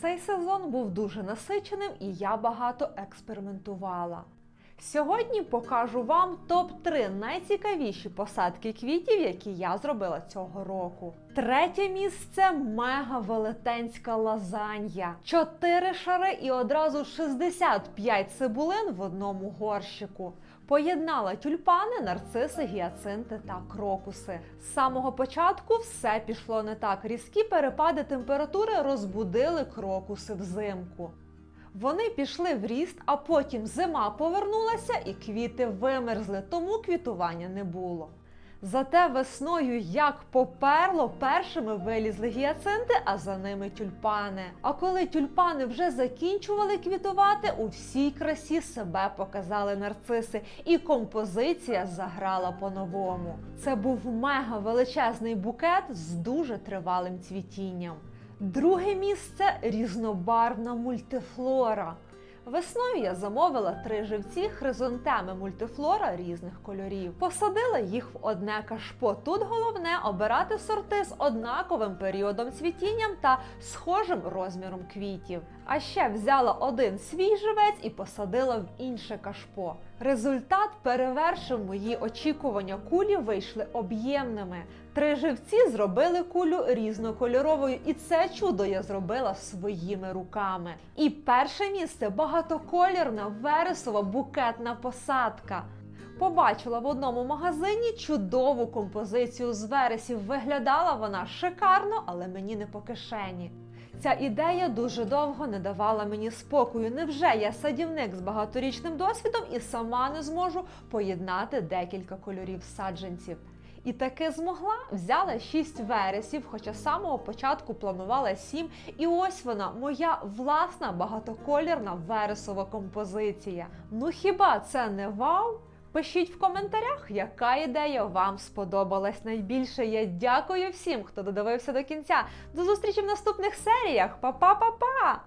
Цей сезон був дуже насиченим і я багато експериментувала. Сьогодні покажу вам топ-3 найцікавіші посадки квітів, які я зробила цього року. Третє місце мега велетенська лазанья. Чотири шари і одразу 65 цибулин в одному горщику. Поєднала тюльпани, нарциси, гіацинти та крокуси. З самого початку все пішло не так. Різкі перепади температури розбудили крокуси взимку. Вони пішли в ріст, а потім зима повернулася і квіти вимерзли, тому квітування не було. Зате весною як поперло, першими вилізли гіацинти, а за ними тюльпани. А коли тюльпани вже закінчували квітувати, у всій красі себе показали нарциси, і композиція заграла по-новому. Це був мега величезний букет з дуже тривалим цвітінням. Друге місце різнобарвна мультифлора. Весною я замовила три живці хризантеми мультифлора різних кольорів. Посадила їх в одне кашпо. Тут головне обирати сорти з однаковим періодом цвітінням та схожим розміром квітів. А ще взяла один свій живець і посадила в інше кашпо. Результат перевершив мої очікування. Кулі вийшли об'ємними. Три живці зробили кулю різнокольоровою, і це чудо я зробила своїми руками. І перше місце багатоколірна вересова букетна посадка. Побачила в одному магазині чудову композицію з вересів. Виглядала вона шикарно, але мені не по кишені. Ця ідея дуже довго не давала мені спокою. Невже я садівник з багаторічним досвідом і сама не зможу поєднати декілька кольорів саджанців? І таки змогла, взяла 6 вересів, хоча з самого початку планувала 7. І ось вона, моя власна багатоколірна вересова композиція. Ну хіба це не вау? Пишіть в коментарях, яка ідея вам сподобалась найбільше. Я дякую всім, хто додивився до кінця. До зустрічі в наступних серіях. Па-па-па-па!